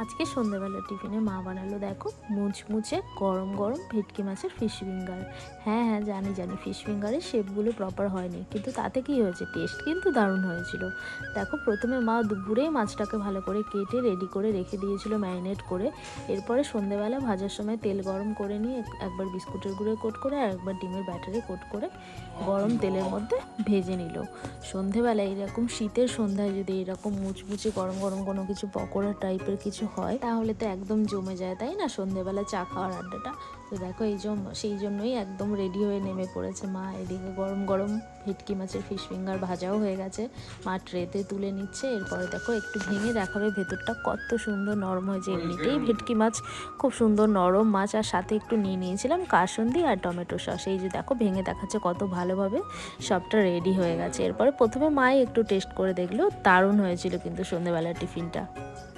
আজকে সন্ধ্যাবেলা টিফিনে মা বানালো, দেখো, মুচমুচে গরম গরম ভেটকি মাছের ফিশ ফিঙ্গার হ্যাঁ হ্যাঁ জানি জানি ফিশ ফিঙ্গারের শেপগুলো প্রপার হয়নি, কিন্তু তাতে কি হয়েছে? টেস্ট কিন্তু দারুণ হয়েছিল। দেখো, প্রথমে মা দুপুরেই মাছটাকে ভালো করে কেটে রেডি করে রেখে দিয়েছিল ম্যারিনেট করে। এরপরে সন্ধ্যেবেলা ভাজার সময় তেল গরম করে নিয়ে একবার বিস্কুটের গুঁড়ো কোট করে আর একবার ডিমের ব্যাটারি কোট করে গরম তেলের মধ্যে ভেজে নিল। সন্ধেবেলা এরকম শীতের সন্ধ্যায় যদি এরকম মুচমুচে গরম গরম কোনো কিছু পকোড়া টাইপের কিছু হয় তাহলে তো একদম জমে যায় তাই না? সন্ধেবেলা চা খাওয়ার আড্ডাটা। তো দেখো এই জন্য সেই জন্যই একদম রেডি হয়ে নেমে পড়েছে মা। এদিকে গরম গরম ভেটকি মাছের ফিশ ফিঙ্গার ভাজাও হয়ে গেছে। মা ট্রেতে তুলে নিচ্ছে। এরপরে দেখো একটু ভেঙে দেখাবে ভেতরটা কত সুন্দর নরম হয়েছে। এমনিতেই ভেটকি মাছ খুব সুন্দর নরম মাছ। আর সাথে একটু নিয়ে নিয়েছিলাম কাসন্দি আর টমেটো সস। এই যে দেখো ভেঙে দেখাচ্ছে কত ভালোভাবে সবটা রেডি হয়ে গেছে। এরপরে প্রথমে মাই একটু টেস্ট করে দেখল দারুণ হয়েছিল কিন্তু সন্ধেবেলার টিফিনটা।